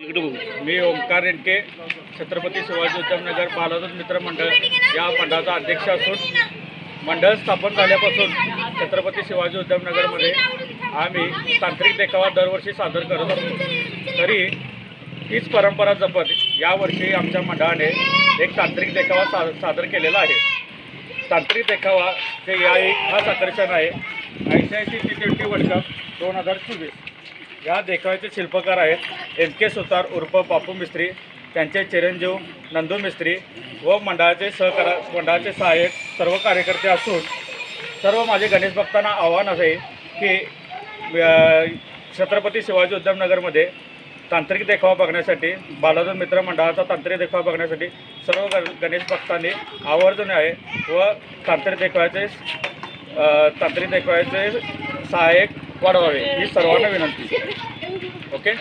मी ओंकार रेणके छत्रपती शिवाजी उद्यमनगर बालादूत मित्र मंडळ. या मंडळाचा अध्यक्ष असून मंडळ स्थापन झाल्यापासून छत्रपती शिवाजी उद्यमनगरमध्ये आम्ही तांत्रिक देखावा दरवर्षी सादर करत असतो. तरी हीच परंपरा जपत यावर्षी आमच्या मंडळाने एक तांत्रिक देखावा सा सादर केलेला आहे. तांत्रिक देखावा हे या एक खास आकर्षण आहे. ऐंशी टी ट्वेंटी वर्ल्ड कप दोन हजार चोवीस. या देखाव्याचे शिल्पकार आहेत एम के सुतार उर्फ बापू मिस्त्री त्यांचे चिरंजीव नंदू मिस्त्री व मंडळाचे सहकारा मंडळाचे सहाय्यक सर्व कार्यकर्ते असून सर्व माझे गणेश भक्तांना आव्हान असे की छत्रपती शिवाजी उद्यमनगरमध्ये तांत्रिक देखावा बघण्यासाठी बालाजन मित्र मंडळाचा तांत्रिक देखावा बघण्यासाठी सर्व ग गणेश भक्तांनी आवर्जून आहे व तांत्रिक देखाव्याचे तांत्रिक देखाव्याचे सहाय्यक वाढवावे ही सर्वांना विनंती. ओके?